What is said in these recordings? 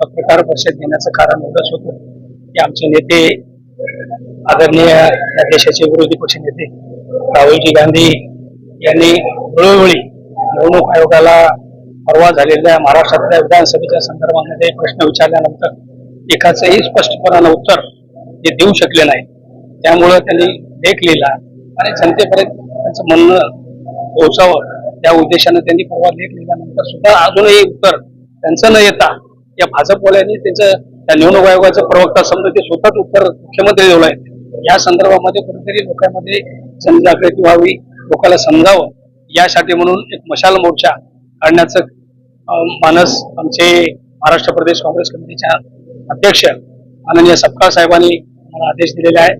पत्रकार परिषद घेण्याचं कारण एवढंच होतं की आमचे नेते आदरणीय या देशाचे विरोधी पक्ष नेते राहुलजी गांधी यांनी वेळोवेळी निवडणूक आयोगाला परवा झालेल्या महाराष्ट्रातल्या विधानसभेच्या संदर्भामध्ये प्रश्न विचारल्यानंतर एकाचंही स्पष्टपणानं उत्तर ते देऊ शकले नाही. त्यामुळं त्यांनी लेख लिहिला आणि जनतेपर्यंत त्यांचं म्हणणं पोहोचावं. त्या उद्देशानं त्यांनी परवा लेख लिहिल्यानंतर सुद्धा अजूनही उत्तर त्यांचं न येता या भाजपवाल्यांनी त्यांचं त्या निवडणूक आयोगाचं प्रवक्ता समजा ते स्वतःच उत्तर मुख्यमंत्री देऊ आहे या संदर्भामध्ये कुठेतरी लोकांमध्ये जनजागृती व्हावी लोकांना समजावं यासाठी म्हणून एक मशाल मोर्चा काढण्याचं मानस आमचे महाराष्ट्र प्रदेश काँग्रेस कमिटीच्या अध्यक्ष माननीय सपकाळ साहेबांनी मला आदेश दिलेले आहे.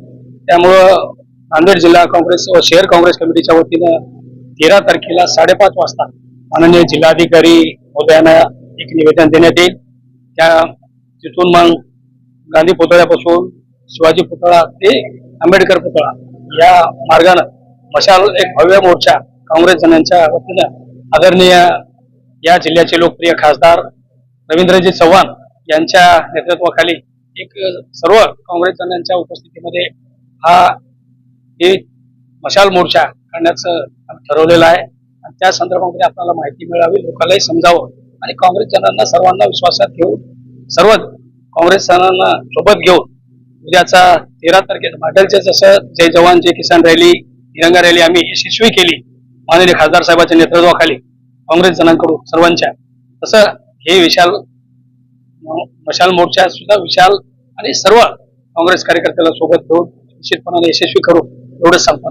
त्यामुळं नांदेड जिल्हा काँग्रेस व शहर काँग्रेस कमिटीच्या वतीनं तेरा तारखेला साडेपाच वाजता माननीय जिल्हाधिकारी महोदयांना एक निवेदन देण्यात येईल. त्या तिथून मग गांधी पुतळ्यापासून शिवाजी पुतळा ते आंबेडकर पुतळा या मार्गानं मशाल एक भव्य मोर्चा काँग्रेस जणांच्या वतीनं आदरणीय या जिल्ह्याचे लोकप्रिय खासदार रवींद्रजी चव्हाण यांच्या नेतृत्वाखाली एक सर्व काँग्रेस जणांच्या उपस्थितीमध्ये हा हे मशाल मोर्चा करण्याचं ठरवलेलं आहे. आणि त्या संदर्भामध्ये आपल्याला माहिती मिळावी लोकांनाही समजावं. आणि काँग्रेस जणांना सर्वांना विश्वासात घेऊन सर्व काँग्रेस जणांना सोबत घेऊन म्हणजे उद्याचा तेरा तारखेला मागलचे जसं जय जवान जय किसान रॅली तिरंगा रॅली आम्ही यशस्वी केली माननीय खासदार साहेबांच्या नेतृत्वाखाली काँग्रेस जणांकडून सर्वांच्या. तसं हे विशाल मशाल मोर्चा सुद्धा विशाल आणि सर्व काँग्रेस कार्यकर्त्याला सोबत घेऊन निश्चितपणाने यशस्वी करू एवढंच सांगतो